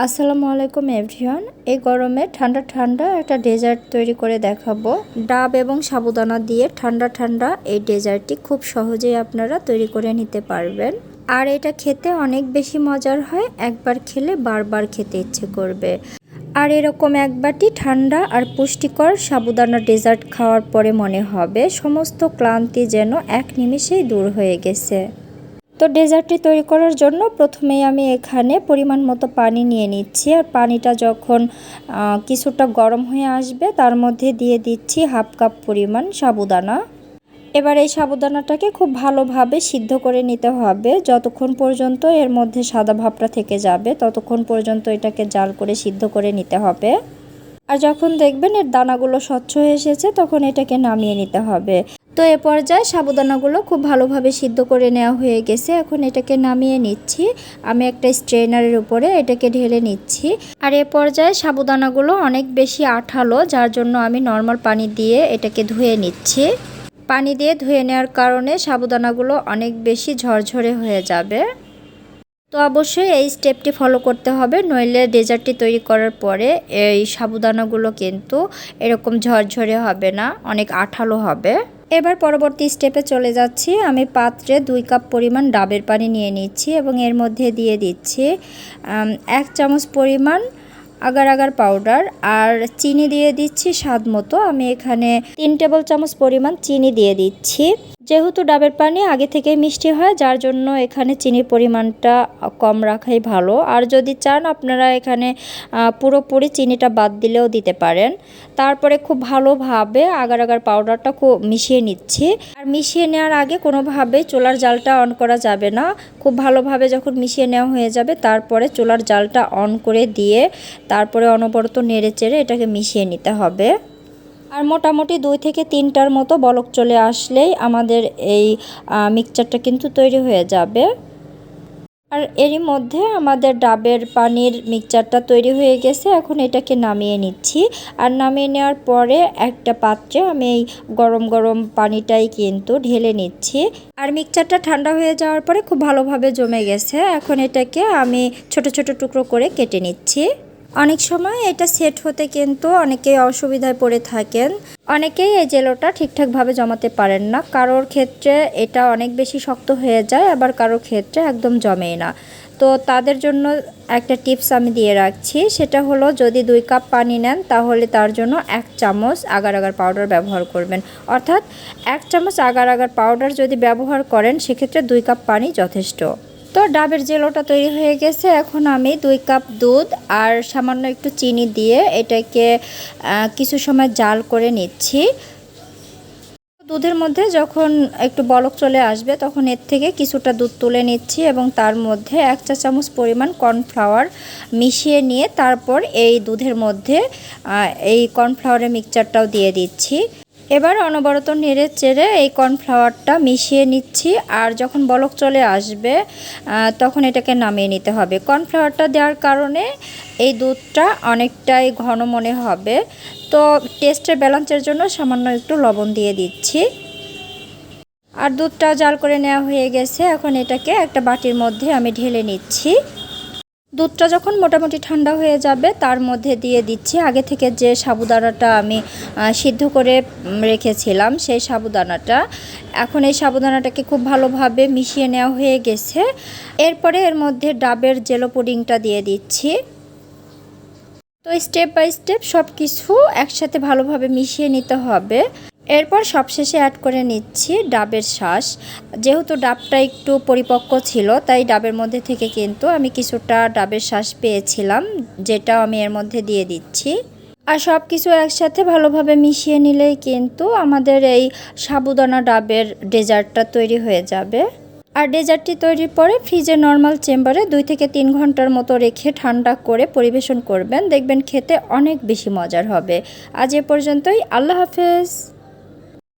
আসসালামু আলাইকুম, এভরিওয়ান। এই গরমে ঠান্ডা ঠান্ডা একটা ডেজার্ট তৈরি করে দেখাবো। ডাব এবং সাবুদানা দিয়ে ঠান্ডা ঠান্ডা এই ডেজার্টটি খুব সহজেই আপনারা তৈরি করে নিতে পারবেন। আর এটা খেতে অনেক বেশি মজার হয়, একবার খেলে বারবার খেতে ইচ্ছে করবে। আর এরকম এক বাটি ঠান্ডা আর পুষ্টিকর সাবুদানা ডেজার্ট খাওয়ার পরে মনে হবে, সমস্ত ক্লান্তি যেন এক নিমেষেই দূর হয়ে গেছে। তো ডেজার্টটি তৈরি করার জন্য প্রথমেই আমি এখানে পরিমাণ মতো পানি নিয়ে নিচ্ছি। আর পানিটা যখন কিছুটা গরম হয়ে আসবে, তার মধ্যে দিয়ে দিচ্ছি হাফ কাপ পরিমাণ সাবুদানা। এবার এই সাবুদানাটাকে খুব ভালোভাবে সিদ্ধ করে নিতে হবে। যতক্ষণ পর্যন্ত এর মধ্যে সাদা ভাবটা থেকে যাবে, ততক্ষণ পর্যন্ত এটাকে জাল করে সিদ্ধ করে নিতে হবে। আর যখন দেখবেন এর দানাগুলো স্বচ্ছ হয়ে এসেছে, তখন এটাকে নামিয়ে নিতে হবে। তো এ পর্যায়ে সাবুদানাগুলো খুব ভালোভাবে সিদ্ধ করে নেওয়া হয়ে গেছে। এখন এটাকে নামিয়ে নিচ্ছি। আমি একটা স্ট্রেনারের উপরে এটাকে ঢেলে নিচ্ছি। আর এ পর্যায়ে সাবুদানাগুলো অনেক বেশি আঠালো, যার জন্য আমি নর্মাল পানি দিয়ে এটাকে ধুয়ে নিচ্ছি। পানি দিয়ে ধুয়ে নেওয়ার কারণে সাবুদানাগুলো অনেক বেশি ঝরঝরে হয়ে যাবে। তো অবশ্যই এই স্টেপটি ফলো করতে হবে, নইলে ডেজার্টটি তৈরি করার পরে এই সাবুদানাগুলো কিন্তু এরকম ঝরঝরে হবে না, অনেক আঠালো হবে। এবার পরবর্তী স্টেপে চলে যাচ্ছি। আমি পাত্রে দুই কাপ পরিমাণ ডাবের পানি নিয়ে নিচ্ছি এবং এর মধ্যে দিয়ে দিচ্ছি এক চামচ পরিমাণ আগার আগার পাউডার আর চিনি দিয়ে দিচ্ছি স্বাদ মতো। আমি এখানে তিন টেবিল চামচ পরিমাণ চিনি দিয়ে দিচ্ছি। যেহেতু ডাবের পানি আগে থেকে মিষ্টি হয়, যার জন্য এখানে চিনির পরিমাণটা কম রাখাই ভালো। আর যদি চান, আপনারা এখানে পুরোপুরি চিনিটা বাদ দিলেও দিতে পারেন। তারপরে খুব ভালোভাবে আগার আগার পাউডারটা খুব মিশিয়ে নিচ্ছি। আর মিশিয়ে নেওয়ার আগে কোনোভাবে চুলার জালটা অন করা যাবে না। খুব ভালোভাবে যখন মিশিয়ে নেওয়া হয়ে যাবে, তারপরে চুলার জালটা অন করে দিয়ে তারপরে অনবরত নেড়ে চেড়ে এটাকে মিশিয়ে নিতে হবে। আর মোটামুটি দুই থেকে তিনটার মতো বলক চলে আসলেই আমাদের এই মিক্সচারটা কিন্তু তৈরি হয়ে যাবে। আর এরই মধ্যে আমাদের ডাবের পানির মিক্সচারটা তৈরি হয়ে গেছে, এখন এটাকে নামিয়ে নিচ্ছি। আর নামিয়ে নেওয়ার পরে একটা পাত্রে আমি এই গরম গরম পানিটাই কিন্তু ঢেলে নিচ্ছি। আর মিক্সচারটা ঠান্ডা হয়ে যাওয়ার পরে খুব ভালোভাবে জমে গেছে, এখন এটাকে আমি ছোট ছোট টুকরো করে কেটে নিচ্ছি। অনেক সময় এটা সেট হতে কিন্তু অনেকেই অসুবিধায় পড়ে থাকেন। অনেকেই এই জেলোটা ঠিকঠাকভাবে জমাতে পারেন না। কারোর ক্ষেত্রে এটা অনেক বেশি শক্ত হয়ে যায়, আবার কারোর ক্ষেত্রে একদম জমেই না। তো তাদের জন্য একটা টিপস আমি দিয়ে রাখছি, সেটা হলো যদি দুই কাপ পানি নেন, তাহলে তার জন্য এক চামচ আগার আগার পাউডার ব্যবহার করবেন। অর্থাৎ এক চামচ আগার আগার পাউডার যদি ব্যবহার করেন, সেক্ষেত্রে দুই কাপ পানি যথেষ্ট। তো ডাবের জেলোটা তৈরি হয়ে গেছে, এখন আমি দুই কাপ দুধ আর সামান্য একটু চিনি দিয়ে এটাকে কিছু সময় জাল করে নিচ্ছি। দুধের মধ্যে যখন একটু বলক চলে আসবে, তখন এর থেকে কিছুটা দুধ তুলে নিচ্ছি এবং তার মধ্যে এক চা চামচ পরিমাণ কর্নফ্লাওয়ার মিশিয়ে নিয়ে তারপর এই দুধের মধ্যে এই কর্নফ্লাওয়ারের মিক্সচারটাও দিয়ে দিচ্ছি। এবার অনবরত নেড়ে চেড়ে এই কর্নফ্লাওয়ারটা মিশিয়ে নিচ্ছি আর যখন বলক চলে আসবে তখন এটাকে নামিয়ে নিতে হবে। কর্নফ্লাওয়ারটা দেওয়ার কারণে এই দুধটা অনেকটাই ঘন মনে হবে। তো টেস্টের ব্যালেন্সের জন্য সামান্য একটু লবণ দিয়ে দিচ্ছি। আর দুধটা জাল করে নেওয়া হয়ে গেছে। এখন এটাকে একটা বাটির মধ্যে আমি ঢেলে নিচ্ছি। দুধটা যখন মোটামুটি ঠান্ডা হয়ে যাবে, তার মধ্যে দিয়ে দিচ্ছি। আগে থেকে যে সাবুদানাটা আমি সিদ্ধ করে রেখেছিলাম, সেই সাবুদানাটা। এখন এই সাবুদানাটাকে খুব ভালোভাবে মিশিয়ে নেওয়া হয়ে গেছে। এরপরে এর মধ্যে ডাবের জেলো পুডিংটা দিয়ে দিচ্ছি। তো স্টেপ বাই স্টেপ সব কিছু একসাথে ভালোভাবে মিশিয়ে নিতে হবে। এরপর সবশেষে অ্যাড করে নিচ্ছি ডাবের শ্বাস যেহেতু ডাবটা একটু পরিপক্ক ছিল, তাই ডাবের মধ্যে থেকে কিন্তু আমি কিছুটা ডাবের শ্বাস পেয়েছিলাম, যেটা আমি এর মধ্যে দিয়ে দিচ্ছি। আর সব কিছু একসাথে ভালোভাবে মিশিয়ে নিলেই কিন্তু আমাদের এই সাবুদানা ডাবের ডেজার্টটা তৈরি হয়ে যাবে। আর ডেজার্টটি তৈরির পরে ফ্রিজে নর্মাল চেম্বারে দুই থেকে তিন ঘণ্টার মতো রেখে ঠান্ডা করে পরিবেশন করবেন। দেখবেন খেতে অনেক বেশি মজার হবে। আজ এ পর্যন্তই। আল্লাহ হাফেজ।